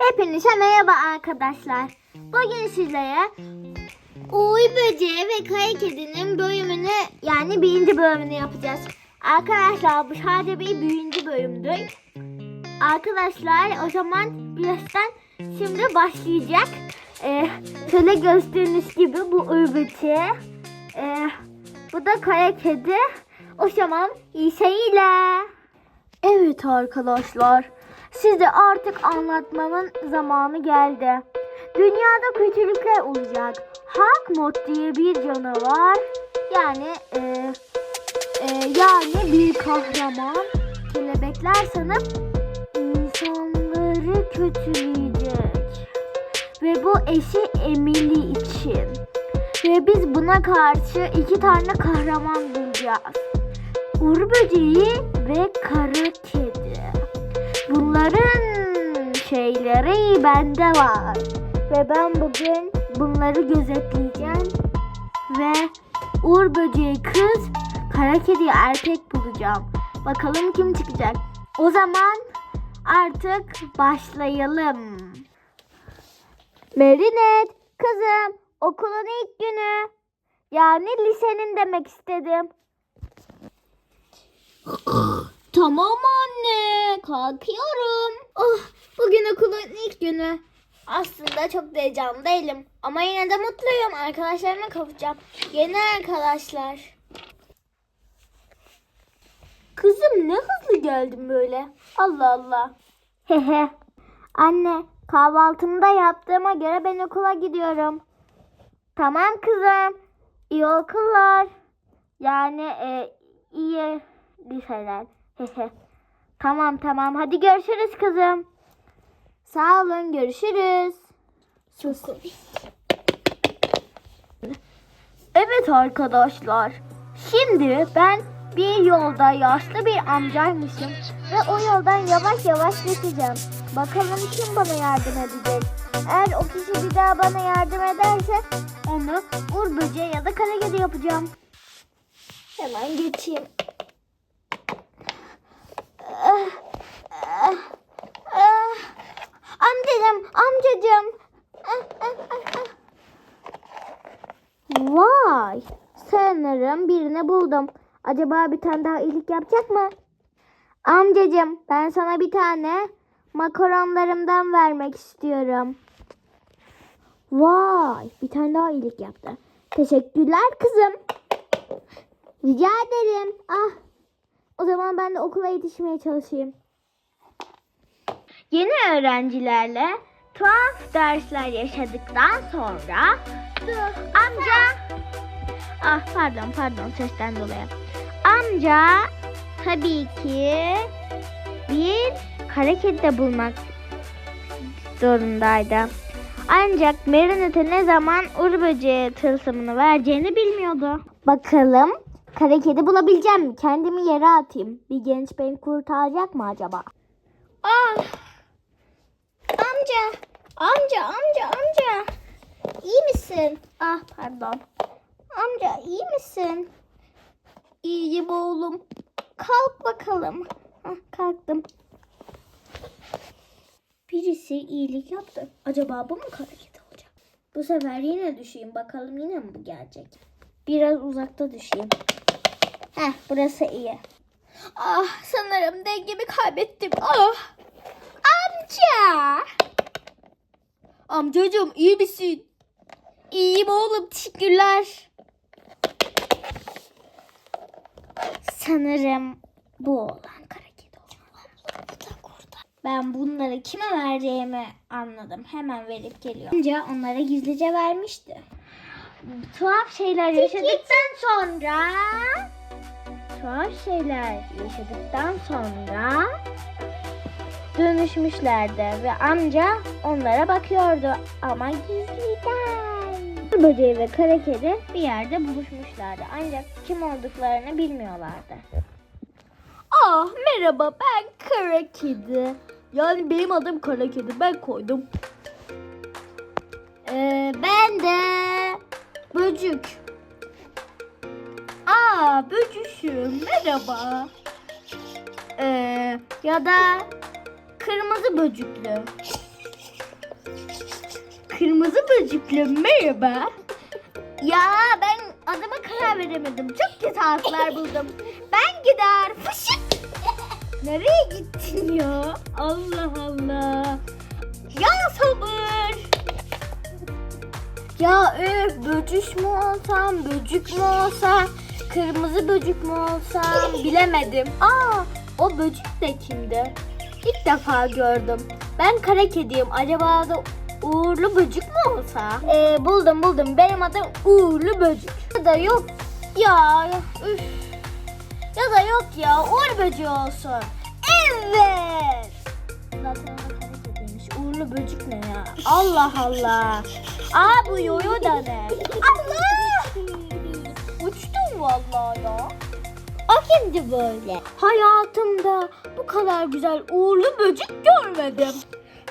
Hepinize merhaba arkadaşlar. Bugün sizlere Uğur Böceği ve Kaya Kedi'nin bölümünü yani birinci bölümünü yapacağız. Arkadaşlar bu sadece bir birinci bölümdür. Arkadaşlar o zaman birazdan şimdi başlayacak. Ee, şöyle gördüğünüz gibi bu Uğur Böceği. Ee, bu da Kaya Kedi. O zaman iyi seyirler. Evet arkadaşlar. Size artık anlatmamın zamanı geldi. Dünyada kötülükler olacak. Hawk Mod diye bir canavar. Yani e, e, yani bir kahraman. Kelebekler sanıp insanları kötüleyecek. Ve bu eşi Emily için. Ve biz buna karşı iki tane kahraman bulacağız. Uğur böceği ve kara kedi. Bunların şeyleri bende var. Ve ben bugün bunları gözetleyeceğim. Ve Uğur böceği kız, kara kedi erkek bulacağım. Bakalım kim çıkacak. O zaman artık başlayalım. Merinet, kızım, okulun ilk günü. Yani lisenin demek istedim. Tamam anne, kalkıyorum. Oh, bugün okulun ilk günü. Aslında çok da heyecanlı değilim. Ama yine de mutluyum. Arkadaşlarıma kavuşacağım. Yeni arkadaşlar. Kızım ne hızlı geldin böyle. Allah Allah. Hehe. Anne, kahvaltımı da yaptığıma göre ben okula gidiyorum. Tamam kızım. İyi okullar. Yani e, iyi liseler. Tamam tamam. Hadi görüşürüz kızım. Sağ olun. Görüşürüz. Sus. Evet arkadaşlar. Şimdi ben bir yolda yaşlı bir amcaymışım ve o yoldan yavaş yavaş geçeceğim. Bakalım kim bana yardım edecek. Eğer o kişi bir daha bana yardım ederse onu Uğur böceği ya da kara kedi yapacağım. Hemen geçeyim. Ah, ah, ah. Amcacım, amcacım. Ah, ah, ah, ah. Vay, sanırım birini buldum. Acaba bir tane daha iyilik yapacak mı? Amcacım, ben sana bir tane makaronlarımdan vermek istiyorum. Vay, bir tane daha iyilik yaptı. Teşekkürler kızım. Rica ederim. Ah, o zaman ben de okula yetişmeye çalışayım. Yeni öğrencilerle tuhaf dersler yaşadıktan sonra amca ah pardon pardon sesten dolayı amca tabii ki bir kara kedi de bulmak zorundaydı. Ancak Marinette ne zaman Ur böceği tılsımını vereceğini bilmiyordu. Bakalım kara kedi bulabileceğim mi? Kendimi yere atayım. Bir genç beni kurtaracak mı acaba? Ah! Amca! Amca, amca, amca! İyi misin? Ah pardon. Amca iyi misin? İyiyim oğlum. Kalk bakalım. Ah, kalktım. Birisi iyilik yaptı. Acaba bu mu kara kedi olacak? Bu sefer yine düşeyim. Bakalım yine mi bu gelecek? Biraz uzakta düşeyim. Heh burası iyi. Ah sanırım dengemi kaybettim. Ah. Amca. Amcacığım iyi misin? İyiyim oğlum teşekkürler. Sanırım bu oğlan kara kedi Ben bunları kime vereceğimi anladım. Hemen verip geliyorum. Amca onlara gizlice vermişti. Tuhaf şeyler yaşadıktan sonra tuhaf şeyler yaşadıktan sonra dönüşmüşlerdi ve amca onlara bakıyordu ama gizliden. Böceği ve kara kedi bir yerde buluşmuşlardı ancak kim olduklarını bilmiyorlardı. Ah merhaba ben kara kedi. Yani benim adım kara kedi ben koydum. Ee, ben de böcük. Aa böcüşüm merhaba. Ee, ya da kırmızı böcüklü. kırmızı böcükle merhaba. Ya ben adıma karar veremedim. Çok kötü harfler buldum. Ben gider. Fışık. Nereye gittin ya? Allah Allah. Ya sabır. Ya öf böcüş mü olsam, böcük mü olsam, kırmızı böcük mü olsam bilemedim. Aa o böcük de kimdi? İlk defa gördüm. Ben kara kediyim. Acaba da uğurlu böcük mü olsa? Ee, buldum buldum. Benim adım uğurlu böcük. Ya da yok ya. Üf. Ya da yok ya. Uğur böceği olsun. Evet. Zaten kara kediymiş. Uğurlu böcük ne ya? Allah Allah. Aa bu yoyo da ne? Allah! Uçtum vallahi ya. O kimdi böyle? Hayatımda bu kadar güzel uğurlu böcek görmedim.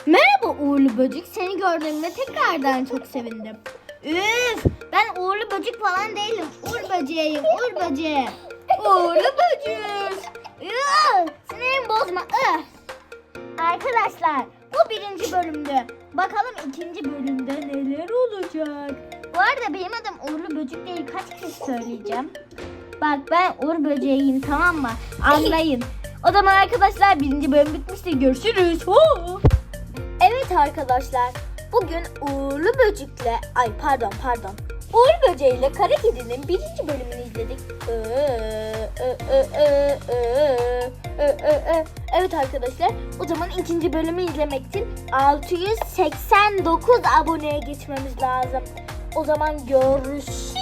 Merhaba uğurlu böcek. Seni gördüğümde tekrardan çok sevindim. Üf! Ben uğurlu böcek falan değilim. Uğur böceğiyim. Uğur böceği. Uğurlu böcek. Üf! Sinirimi bozma. Üf! Arkadaşlar bu birinci bölümdü. Bakalım ikinci bölümde neler olacak. Bu arada benim adım Uğurlu Böcek değil kaç kez söyleyeceğim. Bak ben Uğur Böceğiyim tamam mı? Anlayın. O zaman arkadaşlar birinci bölüm bitmiştir. Görüşürüz. Evet arkadaşlar. Bugün Uğurlu Böcek'le ay pardon pardon. Uğur Böceği ile Kara Kedi'nin birinci bölümünü izledik. Evet arkadaşlar o zaman ikinci bölümü izlemek için 689 aboneye geçmemiz lazım. O zaman görüşürüz.